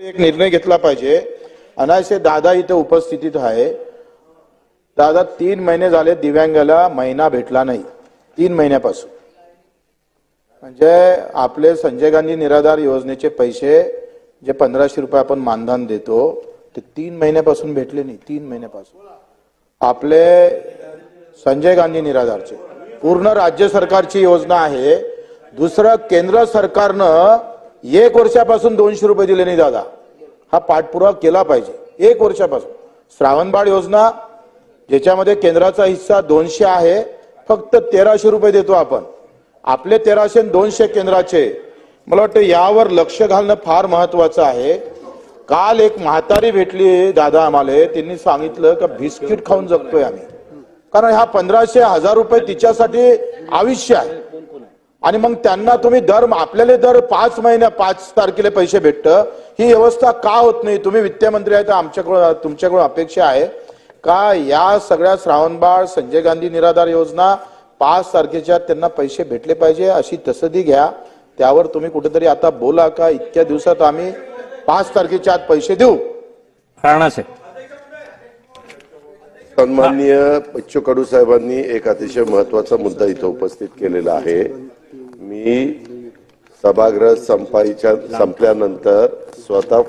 एक निर्णय घेतला पाहिजे. अनायसे दादा इथे उपस्थितीत आहे. दादा तीन महिने झाले दिव्यांगाला महिना भेटला नाही. तीन महिन्यापासून. म्हणजे आपले संजय गांधी निराधार योजनेचे पैसे जे पंधराशे रुपये आपण मानधन देतो ते तीन महिन्यापासून भेटले नाही. तीन महिन्यापासून. आपले संजय गांधी निराधारचे. पूर्ण राज्य सरकारची योजना आहे. दुसरं केंद्र सरकारनं एक वर्षापासून दोनशे रुपये दिले नाही दादा. हा पाठपुरावा केला पाहिजे. एक वर्षापासून. श्रावणबाळ योजना ज्याच्यामध्ये केंद्राचा हिस्सा दोनशे आहे. फक्त तेराशे रुपये देतो आपण. आपले तेराशे दोनशे केंद्राचे मला वाटतं यावर लक्ष घालणं फार महत्वाचं आहे. काल एक म्हातारी भेटली दादा आम्हाला. त्यांनी सांगितलं का बिस्किट खाऊन जगतोय आम्ही. कारण ह्या पंधराशे हजार रुपये तिच्यासाठी आयुष्य आहे. आणि मग त्यांना तुम्ही दर आपल्याला दर पाच महिन्या पाच तारखेला पैसे भेटतं. ही व्यवस्था का होत नाही? तुम्ही वित्तमंत्री आहे तर आमच्याकडून तुमच्याकडून अपेक्षा आहे का या सगळ्या श्रावणबाळ संजय गांधी निराधार योजना पाच तारखेच्या त्यांना पैसे भेटले पाहिजे अशी तसदी घ्या. त्यावर तुम्ही कुठेतरी आता बोला का? इतक्या दिवसात आम्ही पाच तारखेच्या आत पैसे देऊ. राणा सन्माननीय बच्चू कडू साहेबांनी एक अतिशय महत्त्वाचा मुद्दा इथं उपस्थित केलेला आहे. मी सभागृह संपाईच्या संपल्यानंतर स्वतः